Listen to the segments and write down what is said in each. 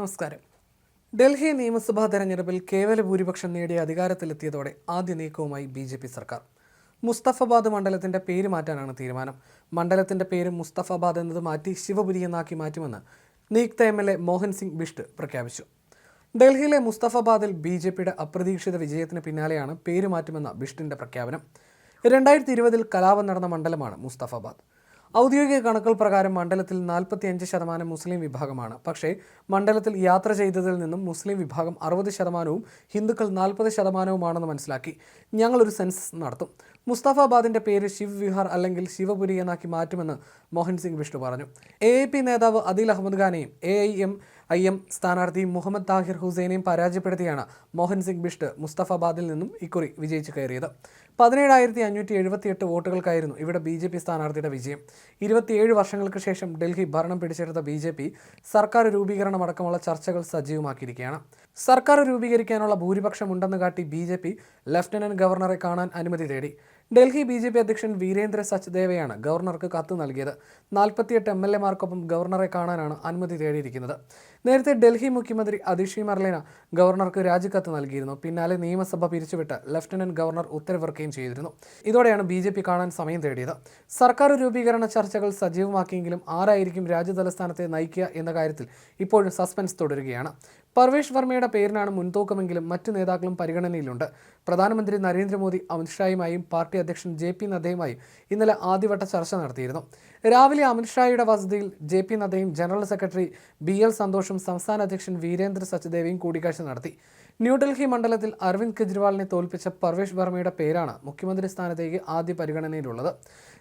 നമസ്കാരം. ഡൽഹി നിയമസഭാ തെരഞ്ഞെടുപ്പിൽ കേവല ഭൂരിപക്ഷം നേടിയ അധികാരത്തിലെത്തിയതോടെ ആദ്യ നീക്കവുമായി ബി ജെ പി സർക്കാർ. മുസ്തഫാബാദ് മണ്ഡലത്തിന്റെ പേര് മാറ്റാനാണ് തീരുമാനം. മണ്ഡലത്തിന്റെ പേര് മുസ്തഫാബാദ് എന്നത് മാറ്റി ശിവപുരി എന്നാക്കി മാറ്റുമെന്ന് നിയുക്ത M L A Mohan Singh Bisht പ്രഖ്യാപിച്ചു. ഡൽഹിയിലെ മുസ്തഫാബാദിൽ ബി ജെ പിയുടെ അപ്രതീക്ഷിത വിജയത്തിന് പിന്നാലെയാണ് പേര് മാറ്റുമെന്ന ബിഷ്ടിന്റെ പ്രഖ്യാപനം. രണ്ടായിരത്തി ഇരുപതിൽ കലാപം നടന്ന മണ്ഡലമാണ് മുസ്തഫാബാദ്. ഔദ്യോഗിക കണക്കുകൾ പ്രകാരം മണ്ഡലത്തിൽ നാൽപ്പത്തിയഞ്ച് ശതമാനം മുസ്ലിം വിഭാഗമാണ്. പക്ഷേ മണ്ഡലത്തിൽ യാത്ര ചെയ്തതിൽ നിന്നും മുസ്ലിം വിഭാഗം അറുപത് ശതമാനവും ഹിന്ദുക്കൾ നാൽപ്പത് ശതമാനവുമാണെന്ന് മനസ്സിലാക്കി. ഞങ്ങളൊരു സെൻസസ് നടത്തും. മുസ്തഫാബാദിന്റെ പേര് ശിവ് വിഹാർ അല്ലെങ്കിൽ ശിവപുരി എന്നാക്കി മാറ്റുമെന്ന് മോഹൻ സിംഗ് വിഷ്ണു പറഞ്ഞു. എ എ പി നേതാവ് Adil Ahmed ഖാനെയും A I M I M സ്ഥാനാർത്ഥി മുഹമ്മദ് താഹിർ ഹുസൈനെയും പരാജയപ്പെടുത്തിയാണ് മോഹൻ സിംഗ് ബിഷ്ട് മുസ്തഫാബാദിൽ നിന്നും ഇക്കുറി വിജയിച്ചു കയറിയത്. പതിനേഴായിരത്തി അഞ്ഞൂറ്റി എഴുപത്തിയെട്ട് വോട്ടുകൾക്കായിരുന്നു ഇവിടെ ബി ജെ പി സ്ഥാനാർത്ഥിയുടെ വിജയം. ഇരുപത്തിയേഴ് വർഷങ്ങൾക്ക് ശേഷം ഡൽഹി ഭരണം പിടിച്ചെടുത്ത ബി ജെ പി സർക്കാർ രൂപീകരണമടക്കമുള്ള ചർച്ചകൾ സജീവമാക്കിയിരിക്കുകയാണ്. സർക്കാർ രൂപീകരിക്കാനുള്ള ഭൂരിപക്ഷം ഉണ്ടെന്ന് കാട്ടി ബി ജെ പി ലഫ്റ്റനന്റ് ഗവർണറെ കാണാൻ അനുമതി തേടി. ഡൽഹി ബി ജെ പി അധ്യക്ഷൻ വീരേന്ദ്ര സച്ദേവയാണ് ഗവർണർക്ക് കത്ത് നൽകിയത്. നാൽപ്പത്തിയെട്ട് എം എൽ എമാർക്കൊപ്പം ഗവർണറെ കാണാനാണ് അനുമതി തേടിയിരിക്കുന്നത്. നേരത്തെ ഡൽഹി മുഖ്യമന്ത്രി അതിഷി മർലേന ഗവർണർക്ക് രാജിക്കത്ത് നൽകിയിരുന്നു. പിന്നാലെ നിയമസഭ പിരിച്ചുവിട്ട് ലഫ്റ്റനന്റ് ഗവർണർ ഉത്തരവിറക്കുകയും ചെയ്തിരുന്നു. ഇതോടെയാണ് ബി ജെ പി കാണാൻ സമയം തേടിയത്. സർക്കാർ രൂപീകരണ ചർച്ചകൾ സജീവമാക്കിയെങ്കിലും ആരായിരിക്കും രാജ്യതലസ്ഥാനത്തെ നയിക്കുക എന്ന കാര്യത്തിൽ ഇപ്പോഴും സസ്പെൻസ് തുടരുകയാണ്. പർവേഷ് വർമ്മയുടെ പേരിനാണ് മുൻതൂക്കമെങ്കിലും മറ്റു നേതാക്കളും പരിഗണനയിലുണ്ട്. പ്രധാനമന്ത്രി നരേന്ദ്രമോദി അമിത്ഷായുമായും പാർട്ടി അധ്യക്ഷൻ ജെ പി നദ്ദയുമായും ഇന്നലെ ആദ്യവട്ട ചർച്ച നടത്തിയിരുന്നു. രാവിലെ അമിത്ഷായുടെ വസതിയിൽ ജെ പി നദ്ദയും ജനറൽ സെക്രട്ടറി ബി എൽ സന്തോഷും സംസ്ഥാന അധ്യക്ഷൻ വീരേന്ദ്ര സച്ദേവയും കൂടിക്കാഴ്ച നടത്തി. ന്യൂഡൽഹി മണ്ഡലത്തിൽ അരവിന്ദ് കെജ്രിവാളിനെ തോൽപ്പിച്ച പർവേഷ് വർമ്മയുടെ പേരാണ് മുഖ്യമന്ത്രി സ്ഥാനത്തേക്ക് ആദ്യ പരിഗണനയിലുള്ളത്.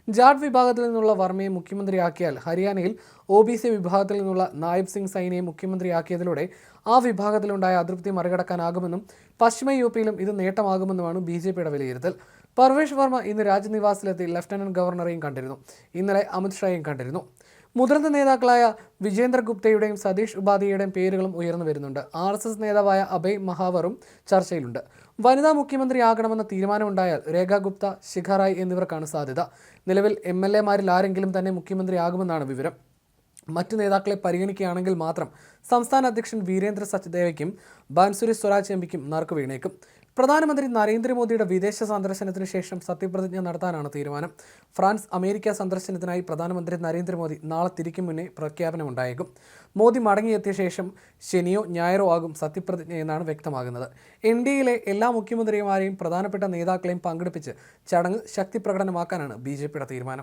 ജാട്ട് വിഭാഗത്തിൽ നിന്നുള്ള വർമ്മയെ മുഖ്യമന്ത്രിയാക്കിയാൽ ഹരിയാനയിൽ ഒ ബി സി വിഭാഗത്തിൽ നിന്നുള്ള നായബ് സിംഗ് സൈനിയെ മുഖ്യമന്ത്രിയാക്കിയതിലൂടെ ആ വിഭാഗത്തിലുണ്ടായ അതൃപ്തി മറികടക്കാനാകുമെന്നും പശ്ചിമ യു പിയിലും ഇത് നേട്ടമാകുമെന്നുമാണ് ബി ജെ പിയുടെ വിലയിരുത്തൽ. പർവേഷ് വർമ്മ ഇന്ന് രാജ്നിവാസിലെത്തി ലഫ്റ്റനന്റ് ഗവർണറെയും കണ്ടിരുന്നു. ഇന്നലെ അമിത്ഷായെയും കണ്ടിരുന്നു. മുതിർന്ന നേതാക്കളായ വിജേന്ദ്ര ഗുപ്തയുടെയും സതീഷ് ഉപാധ്യായുടെയും പേരുകളും ഉയർന്നു വരുന്നുണ്ട്. ആർ എസ് എസ് നേതാവായ അഭയ് മഹാവറും ചർച്ചയിലുണ്ട്. വനിതാ മുഖ്യമന്ത്രി ആകണമെന്ന തീരുമാനമുണ്ടായാൽ രേഖ ഗുപ്ത ശിഖ റായ് എന്നിവർക്കാണ് സാധ്യത. നിലവിൽ എം എൽ എമാരിൽ ആരെങ്കിലും തന്നെ മുഖ്യമന്ത്രിയാകുമെന്നാണ് വിവരം. മറ്റു നേതാക്കളെ പരിഗണിക്കുകയാണെങ്കിൽ മാത്രം സംസ്ഥാന അധ്യക്ഷൻ വീരേന്ദ്ര സച്ദേവയ്ക്കും ബാൻസുരി സ്വരാജ് എംപിക്കും നറുക്ക് വീണേക്കും. പ്രധാനമന്ത്രി നരേന്ദ്രമോദിയുടെ വിദേശ സന്ദർശനത്തിന് ശേഷം സത്യപ്രതിജ്ഞ നടത്താനാണ് തീരുമാനം. ഫ്രാൻസ് അമേരിക്ക സന്ദർശനത്തിനായി പ്രധാനമന്ത്രി നരേന്ദ്രമോദി നാളെ തിരിക്കും മുന്നേ പ്രഖ്യാപനമുണ്ടായേക്കും. മോദി മടങ്ങിയെത്തിയ ശേഷം ശനിയോ ഞായറോ ആകും സത്യപ്രതിജ്ഞ എന്നാണ് വ്യക്തമാകുന്നത്. എൻ ഡി എയിലെ എല്ലാ മുഖ്യമന്ത്രിമാരെയും പ്രധാനപ്പെട്ട നേതാക്കളെയും പങ്കെടുപ്പിച്ച് ചടങ്ങ് ശക്തി പ്രകടനമാക്കാനാണ് ബി ജെ തീരുമാനം.